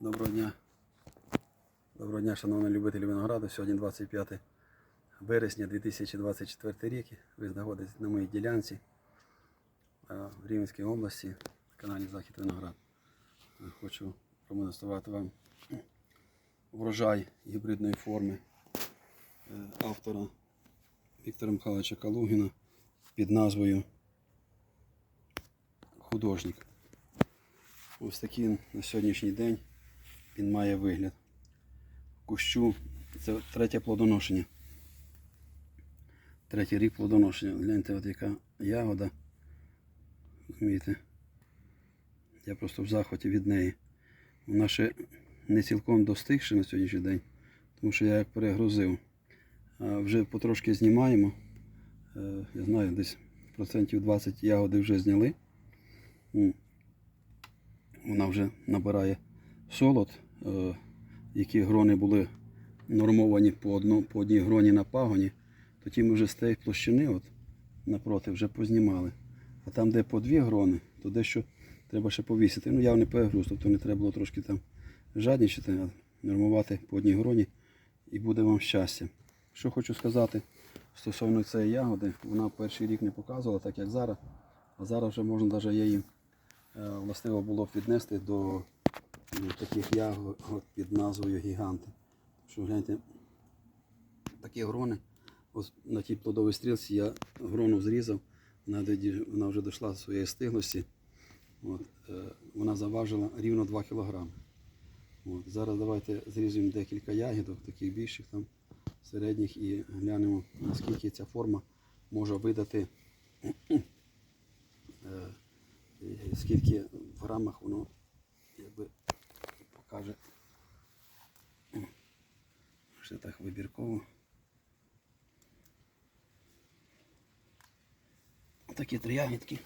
Доброго дня. Доброго дня, шановні любителі винограду. Сьогодні 25 вересня 2024 рік. Ви знаходитесь на моїй ділянці в Рівненській області на каналі Захід Виноград. Е, Хочу продемонструвати вам врожай гібридної форми е, автора Віктора Михайловича Калугіна під назвою Художник. Ось такий на сьогоднішній день він має вигляд. Кущу це третє плодоношення. Третій рік плодоношення. Гляньте, от яка ягода. Розумієте? Я просто в захваті від неї. Вона ще не цілком достигша на сьогоднішній день, тому що я як перегрузив. А вже потрошки знімаємо. Е, Я знаю, десь процентів 20 ягоди вже зняли. Вона вже набирає солод, які грони були нормовані по, одно, по одній гроні на пагоні, то ті ми вже з тієї площини от, напроти вже познімали. А там, де по дві грони, то дещо треба ще повісити. Ну, я не перегруз, тобто не треба було трошки там жадничати, а нормувати по одній гроні і буде вам щастя. Що хочу сказати стосовно цієї ягоди, вона перший рік не показувала, так як зараз. А зараз вже можна навіть її е, властиво було б віднести до таких ягод під назвою гіганти. Що гляньте, такі грони. Ось на тій плодовій стрілці я грону зрізав, вона, вже дійшла до своєї стиглості. От, е, вона заважила рівно 2 кг. От, зараз давайте зрізуємо декілька ягідок, таких більших, там, середніх, і глянемо, наскільки ця форма може видати, е, скільки в грамах воно якби покаже. Ще так вибірково. Такі три ягідки.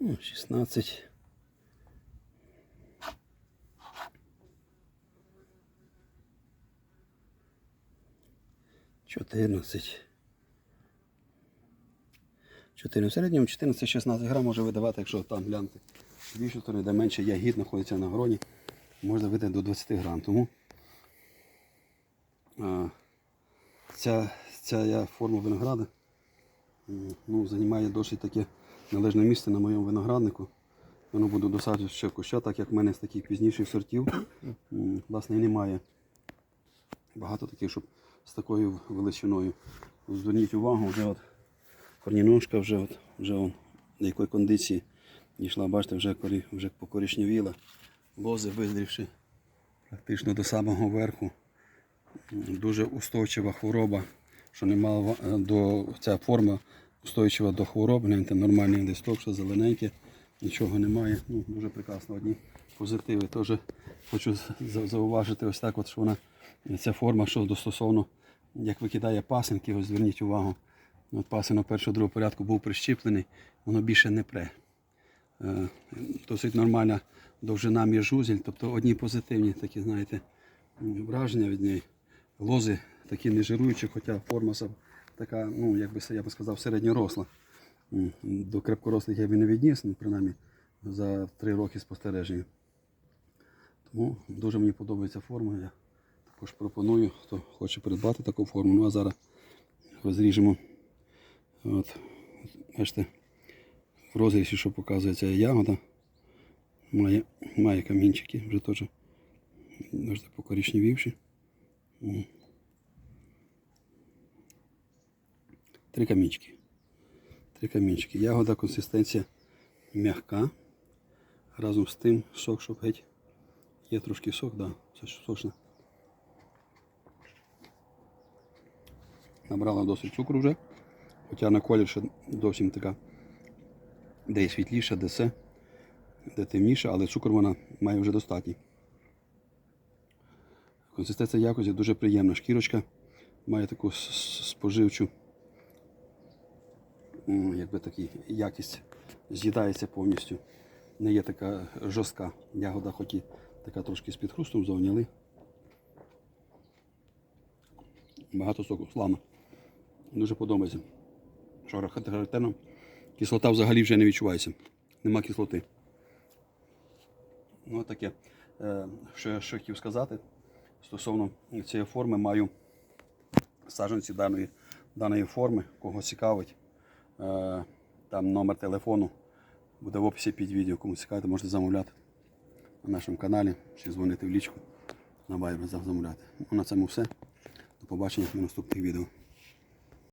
Ну, 16. Чотирнадцять. 4. В середньому 14-16 грам може видавати, якщо там глянути. З більшої сторони, де менше ягід знаходиться на гроні, можна видати до 20 грам. Тому а, ця, ця форма винограда ну, займає досить таке належне місце на моєму винограднику. Воно буду досаджувати ще куща, так як в мене з таких пізніших сортів. Власне, і немає багато таких, щоб з такою величиною. Зверніть увагу, вже от корніножка вже, от, вже он, до якої кондиції дійшла, бачите, вже, корі, вже покорішнявіла. Лози визрівши практично до самого верху. Дуже устойчива хвороба, що немало е, до ця форма устойчива до хвороб. Гляньте, нормальний листок, що зелененьке, нічого немає. Ну, дуже прекрасно. Одні позитиви. Теж хочу зауважити ось так, от, що вона ця форма, що до стосовно, як викидає пасинки, ось зверніть увагу. От пасинок першого другого порядку був прищіплений, воно більше не пре. Е, Досить нормальна довжина між узіль, тобто одні позитивні такі, знаєте, враження від неї. Лози такі не жируючі, хоча форма така, ну, як би я би сказав, середньоросла. До крепкорослих я б не відніс, ну, принаймні за три роки спостереження. Тому дуже мені подобається форма. Також пропоную, хто хоче придбати таку форму. Ну а зараз розріжемо. От, бачите, в розрізі, що показує ця ягода, має, має камінчики, вже теж бачите, покорічневівші. М. Три камінчики. Три камінчики. Ягода консистенція м'яка. Разом з тим сок, щоб геть. Є трошки сок, да, це Набрала досить цукру вже. Хоча на колір ще зовсім така, де світліша, де це, де темніша, але цукор вона має вже достатній. Консистенція якості дуже приємна. Шкірочка має таку споживчу якби такі, якість з'їдається повністю. Не є така жорстка ягода, хоч і така трошки з підхрустом зовні, Багато соку, славно. Дуже подобається. Що характерно, кислота взагалі вже не відчувається. Нема кислоти. Ну, таке. Е, Що я ще хотів сказати стосовно цієї форми, маю саджанці даної, даної форми, кого цікавить. Е, Там номер телефону буде в описі під відео. Кому цікавить, можете замовляти на нашому каналі чи дзвонити в лічку на Viber замовляти. Ну, на цьому все. До побачення в наступних відео.